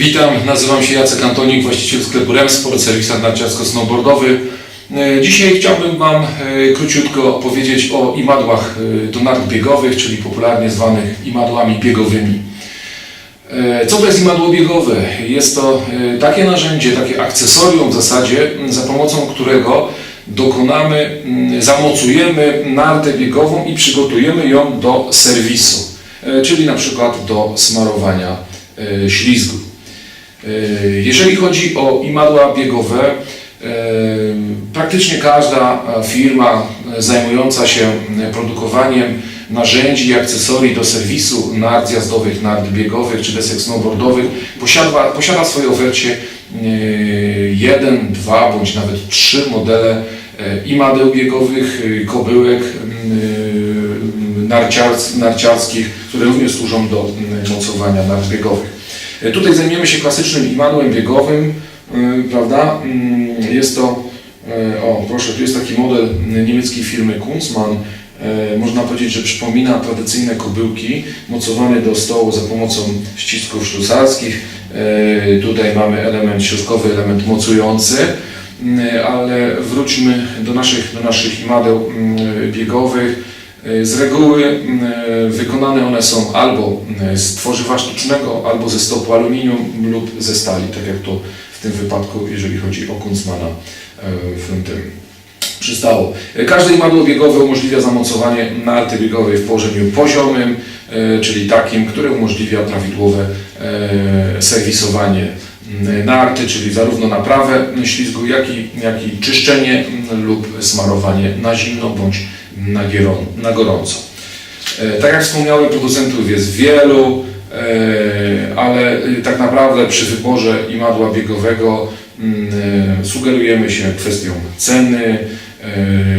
Witam, nazywam się Jacek Antonik, właściciel sklepu Remsport, serwisat narciarsko-snowboardowy. E, Dzisiaj chciałbym Wam e, króciutko opowiedzieć o imadłach e, do nart biegowych, czyli popularnie zwanych imadłami biegowymi. Co to jest imadło biegowe? Jest to takie narzędzie, takie akcesorium w zasadzie, za pomocą którego dokonamy, zamocujemy nartę biegową i przygotujemy ją do serwisu, czyli na przykład do smarowania ślizgu. E, Jeżeli chodzi o imadła biegowe, e, praktycznie każda e, firma zajmująca się produkowaniem narzędzi i akcesorii do serwisu nart jazdowych, nart biegowych czy desek snowboardowych posiada, posiada w swojej ofercie jeden, dwa bądź nawet trzy modele imadeł biegowych, kobyłek narciarskich, które również służą do mocowania nart biegowych. Tutaj zajmiemy się klasycznym imadłem biegowym, y, prawda? Mm, Jest to, e, o proszę, tu jest taki model niemieckiej firmy Kunzmann. E, Można powiedzieć, że przypomina tradycyjne kobyłki mocowane do stołu za pomocą ścisków ślusarskich. E, Tutaj mamy element środkowy, element mocujący. Ale wróćmy do naszych, do naszych imadeł mm, biegowych. Z reguły mm, wykonane one są albo mm, z tworzywa sztucznego, albo ze stopu aluminium lub ze stali, tak jak to w tym wypadku, jeżeli chodzi o Kunstmana e, w tym przystało. E, Każde imadło biegowe umożliwia zamocowanie narty biegowej w położeniu poziomym, e, czyli takim, które umożliwia prawidłowe e, serwisowanie mm, narty, czyli zarówno naprawę ślizgu, jak i, jak i czyszczenie lub smarowanie na zimno bądź na, na gorąco. E, Tak jak wspomniałem, producentów jest wielu, e, ale e, tak naprawdę przy wyborze imadła biegowego mm, sugerujemy się kwestią ceny,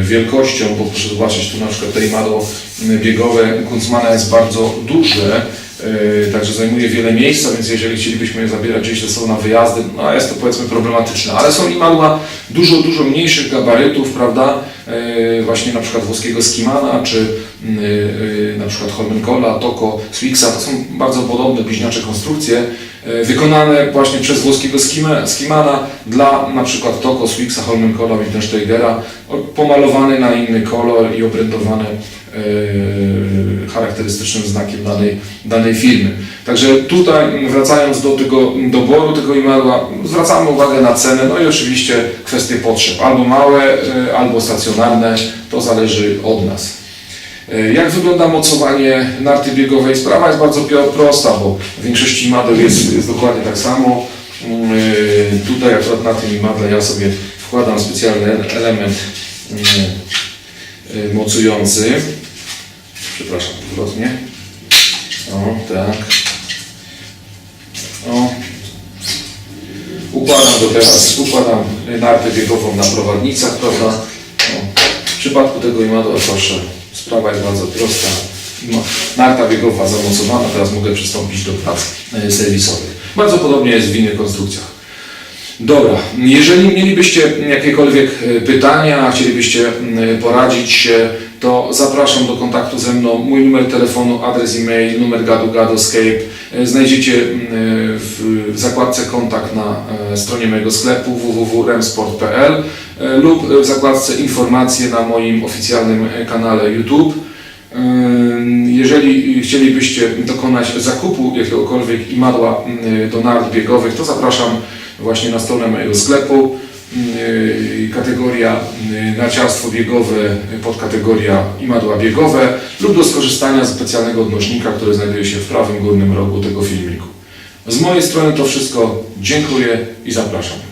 wielkością, bo proszę zobaczyć, tu na przykład te imadło biegowe Kunzmana jest bardzo duże, także zajmuje wiele miejsca, więc jeżeli chcielibyśmy je zabierać gdzieś ze sobą na wyjazdy, no jest to powiedzmy problematyczne, ale są imadła dużo, dużo mniejszych gabarytów, prawda, e, właśnie na przykład włoskiego Skimana, czy e, na przykład Holmenkolla, Toko, Swixa, to są bardzo podobne, bliźniacze konstrukcje, wykonane właśnie przez włoskiego Skima- Skimana dla na przykład Toko, Swixa, Holmenkolla, Wittgensteigera, o- pomalowane na inny kolor i obrędowane e, charakterystycznym znakiem danej, danej firmy. Także tutaj wracając do tego doboru tego imadła, zwracamy uwagę na cenę, no i oczywiście kwestie potrzeb, albo małe, e, albo stacjonarne, to zależy od nas. E, Jak wygląda mocowanie narty biegowej? Sprawa jest bardzo prosta, bo w większości imadeł jest, jest dokładnie tak samo. Mm, e, Tutaj akurat na tym imadle ja sobie wkładam specjalny ele- element mm, e, mocujący. Przepraszam, odwrotnie. O, tak. O. Układam to teraz, układam nartę biegową na prowadnicach, prawda? O. W przypadku tego imadła proszę, sprawa jest bardzo prosta. Narta biegowa zamocowana, teraz mogę przystąpić do prac e, serwisowych. Bardzo podobnie jest w innych konstrukcjach. Dobra, jeżeli mielibyście jakiekolwiek e, pytania, chcielibyście m, poradzić się, to zapraszam do kontaktu ze mną. Mój numer telefonu, adres e-mail, numer gadu gadu Escape e, znajdziecie m, w, w zakładce kontakt na e, stronie mojego sklepu www.remsport.pl e, lub w zakładce informacje na moim oficjalnym e, kanale YouTube. Jeżeli chcielibyście dokonać zakupu jakiegokolwiek imadła y, do nart biegowych, to zapraszam właśnie na stronę mojego sklepu. Y, Kategoria y, narciarstwo biegowe, y, podkategoria imadła biegowe lub do skorzystania z specjalnego odnośnika, który znajduje się w prawym górnym rogu tego filmiku. Z mojej strony to wszystko. Dziękuję i zapraszam.